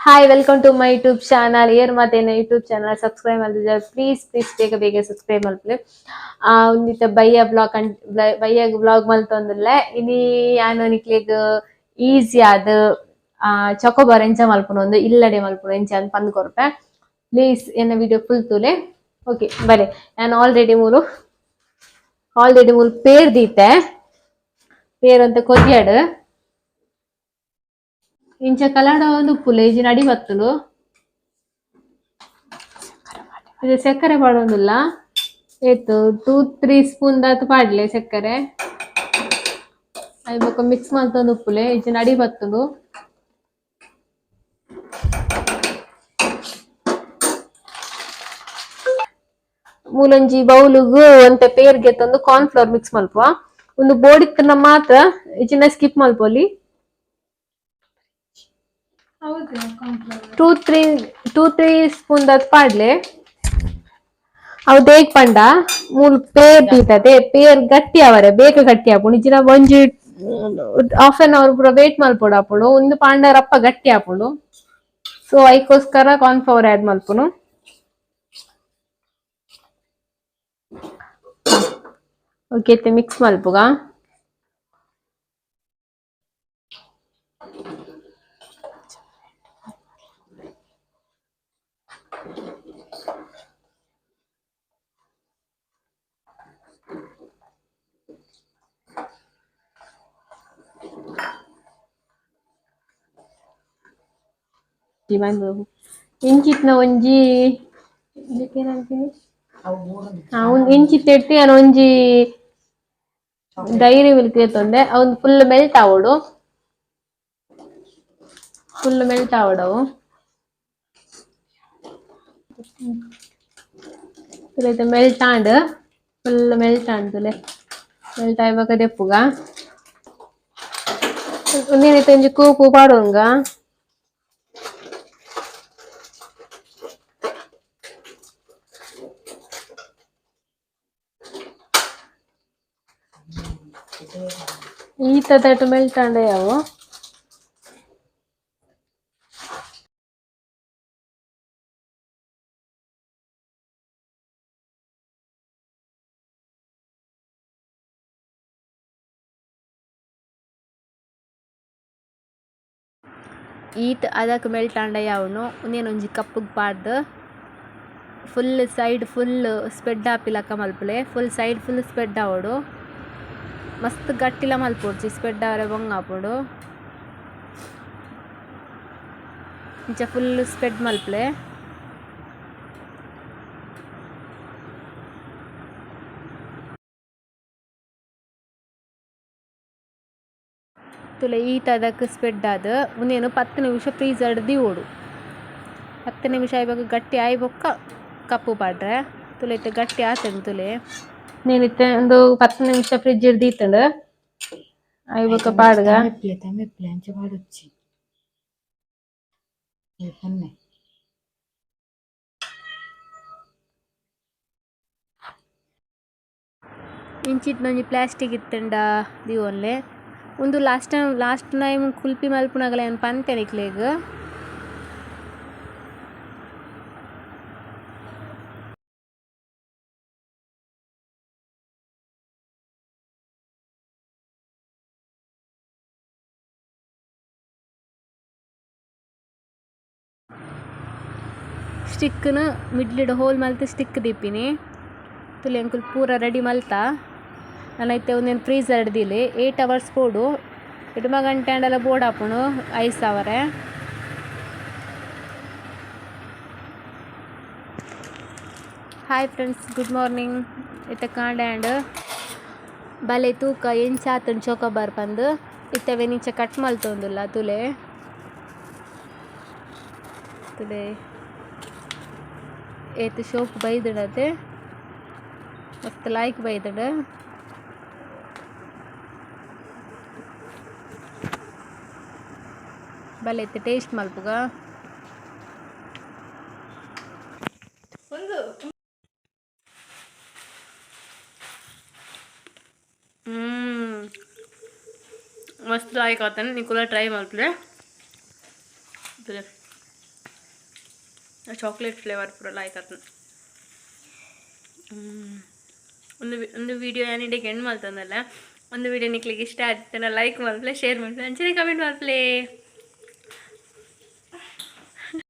Hi welcome to my YouTube channel air ಮಾತೇನ YouTube channel subscribe ಮಾಡಿದ್ರೆ please please ಬೇಗ ಬೇಗ ಸಬ್ಸ್ಕ್ರೈಬ್ ಆ ಒಂದಿತ್ತ ಬಯ್ಯ ಬ್ಲಾಗ್ ಅನ್ ಬಯ್ಯ ಬ್ಲಾಗ್ ಮಲ್ತೊಂದುಲ್ಲ ಇನಿ ಯಾನು ನಿಕ್ಲೆಗ್ ಈಸಿ ಆದ ಚೊಕೊಬಾರ್ ಎಂಚ ಮಲ್ಪುನೊಂದು ಇಲ್ಲಡೆ ಮಲ್ಪುನ ಎಂಚ ಅಂತ ಪಂದ್ ಕೊರ್ಪೆ ಪ್ಲೀಸ್ ಎನ್ನ ವಿಡಿಯೋ ಫುಲ್ ತೂಲೆ. ಓಕೆ ಬರೆ ನಾನು ಆಲ್ರೆಡಿ ಮೂಲು ಆಲ್ರೆಡಿ ಮೂಲು ಪೇರ್ ದೀತೆ ಪೇರ್ ಅಂತ ಕೊದ್ಯಾಡ್ ಇಂಚ ಕಲಡ ಒಂದು ಉಪ್ಪುಲೆ ನಡಿ ಬತ್ತುಲು. ಇದು ಸಕ್ಕರೆ ಪಾಡೊಂದುಲ್ಲ ಏತು ಟೂ ತ್ರೀ ಸ್ಪೂನ್ ದಾತು ಪಾಡ್ಲೆ ಸಕ್ಕರೆ. ಅಯ್ಯ ಬೊಕ ಮಿಕ್ಸ್ ಮಲ್ತೊಂದು ಉಪ್ಪುಲೆ ಇಜಿನ ಅಡಿ ಬತ್ತಲು. ಮೂಲೊಂಜಿ ಬೌಲುಗು ಒಂತೆ ಪೇರ್ಗೆ ತಂದು ಕಾರ್ನ್ ಫ್ಲವರ್ ಮಿಕ್ಸ್ ಮಲ್ಪುವ ಒಂದು ಬೋಡಿತ್ತನ ಮಾತ್ರ ಇಚಿನ ಸ್ಕಿಪ್ ಮಲ್ಪೊಲಿ two three two three spoon Dutt ಪಾಡ್ಲೆ. ಅವು ದೇಗ್ ಪಂಡ. ಮೂಲು ಪೇರ್ ಬೀತದೆ ಪೇರ್ ಗಟ್ಟಿ ಅವರೆ. ಬೇಗ ಗಟ್ಟಿ ಆಪುಂಡು ಇಜಿನ ಒಂಜಿ ಹಾಫ್ ಅನ್ ಅವರ್ ಪೂರ ವೇಟ್ ಮಲ್ಪೊಡು ಆಪುಂಡು ಒಂದು ಪಾಂಡ ರಪ್ಪ ಗಟ್ಟಿ ಆಪುಂಡು ಸೊ ಐಕೋಸ್ಕರ ಕಾರ್ನ್ ಫ್ಲವರ್ ಆಡ್ ಮಲ್ಪುನು ಓಕೆ ಮಿಕ್ಸ್ ಮಲ್ಪುಗ. ಇಂಚಿತ್ನ ಒಂಜಿ ಹಾ ಒಂದ್ ಇಂಚಿತ್ ಎಟ್ಟಿ ಅನ್ ಒಂಜಿ ಡೈರಿ ಮಿಲ್ಕ್ ಏತೊಂದೆ ಅವನ್ ಫುಲ್ ಮೆಲ್ಟ್ ಆವಡು ಫುಲ್ ಮೆಲ್ಟ್ ಆವಡವು ತುಲೈತೆ melt and full melt and ತುಲೆ melt ಆಯ್ವಾಗ ದೆಪ್ಪುಗ ಒಂದೇನೈತೆ ಒಂಜಿ ಕೂಪು ಪಾಡೋಂಗ ಈತ ತಟ್ಟು ಮೆಲ್ಟ್ ಆಂಡ ಯಾವ ಈತ್ ಅದಕ್ಕೆ ಮೆಲ್ಟ್ ಆಂಡ ಯಾವನು ಒಂಜಿ ಕಪ್ಪುಗ್ ಪಾಡ್ದು. ಫುಲ್ ಸೈಡ್ ಫುಲ್ ಸ್ಪೆಡ್ ಆಪಿಲಕ ಮಲ್ಪಲೆ. ಫುಲ್ ಸೈಡ್ ಫುಲ್ ಸ್ಪೆಡ್ ಆವಡು ಗಟ್ಟಿಲ ಮಲ್ಪೊಡ್ಚಿ ಸ್ಪ್ರೆಡ್ ಆವರೆ ಬೊಂಗ ಆಪುಂಡು ಇಂಚ ಫುಲ್ ಸ್ಪ್ರೆಡ್ ಮಲ್ಪಲೆ. ತುಲೆ ಈ ಅದಕ್ಕೆ ಸ್ಪ್ರೆಡ್ ಆದ. ಮುಂದೇನು ಪತ್ತು ನಿಮಿಷ ಫ್ರೀಸರ್ ದಿವೋಡು ಹತ್ತು ನಿಮಿಷ ಆಯ್ವಾಗ ಗಟ್ಟಿ ಆಯ್ಬೊಕ್ಕ ಕಪ್ಪು ಪಾಡ್ರೆ. ತುಲೆ ಇತ್ತೆ ಗಟ್ಟಿ ಆತಂದು ತುಲೆ. ನೀನಿತ್ತ ಒಂದು ಪತ್ತು ನಿಮಿಷ ಫ್ರಿಡ್ಜ್ ಹಿಡ್ದು ಇತ್ತಂಡು ಅಯ್ಯಕ್ಕ ಪಾಡ್ಗ. ಮೆಪ್ಲೆ ಮೆಪ್ಲೆ ಪ್ಲಾಸ್ಟಿಕ್ ಇತ್ತಂಡ ದಿವೊಲ್ಲೆ ಒಂದು last time last time kulfi ಮಲ್ಪುನಾಗಲೇ ಏನು ಪಂತೆನಿಕ್ಲೇಗ ಮಿಡ್ಲಿಡ್ ಹೋಲ್ ಮಲ್ತ್ ಸ್ಟಿಕ್ ದಿಪ್ಪಿನಿ ತುಲಿ ಅಂಕುಲ್ ಪೂರ ರೆಡಿ ಮಲ್ತ. ನಾನೈತೆ ಒಂದೇನು ಫ್ರೀಸರ್ ಹಿಡ್ದಿಲಿ. ಏಯ್ಟ್ ಅವರ್ಸ್ ಬೋಡು ಇಡುಮ ಗಂಟೆ ಅಂಡೆಲ್ಲ ಬೋರ್ಡ್ ಹಾಪುಣು ಐಸ್ ಅವರೆ ಹಾಯ್ ಫ್ರೆಂಡ್ಸ್ ಗುಡ್ ಮಾರ್ನಿಂಗ್ ಇತ್ತೆ ಕಾಂಡೆ ಆ್ಯಂಡ್ ಬಲೆ ತೂಕ ಎಂಚಾತನ್ ಚೌಕಬಾರ್ ಪಂದು. ಇತ್ತವೆ ನಿಂಚ ಕಟ್ ಮಲ್ತೊಂದುಲ್ಲ ತುಲೆ. ತುಲೆ. ಏತ್ ಶೋಪ್ ಬೈದಿಡತೆ ಮಸ್ತ್ ಲಾಯ್ಕ್ ಬೈದಿಡ. ಬಲೆ ಇತ್ತೆ ಟೇಸ್ಟ್ ಮಲ್ಪುಗ. ಹ್ಮ್. ಮಸ್ತ್ ಲಾಯ್ಕ್ ಆತನ ನಿಕುಲ ಕೂಡ ಟ್ರೈ ಮಾಡ್ತೀರಿ ಚಾಕ್ಲೇಟ್ ಫ್ಲೇವರ್ ಪೂರ ಲಾಯ್ಕ್ ಆತನ ಒಂದು ಒಂದು ವೀಡಿಯೋ ವಿಡಿಯೋ ಏನಿಡೆ ಎಂಡ್ ಮಾಡ್ತಂದಲ್ಲ, ಒಂದು ವಿಡಿಯೋ ನಿಕ್ಲಿಗೆ ಇಷ್ಟ ಆಗ್ತಾನೆ ಲೈಕ್ ಮಾಡ್ಪ್ಲೆ ಶೇರ್ ಮಾಡ್ಪ್ಲೆ ಅಂಚನೆ ಕಮೆಂಟ್ ಮಾಡ್ಪ್ಲೇ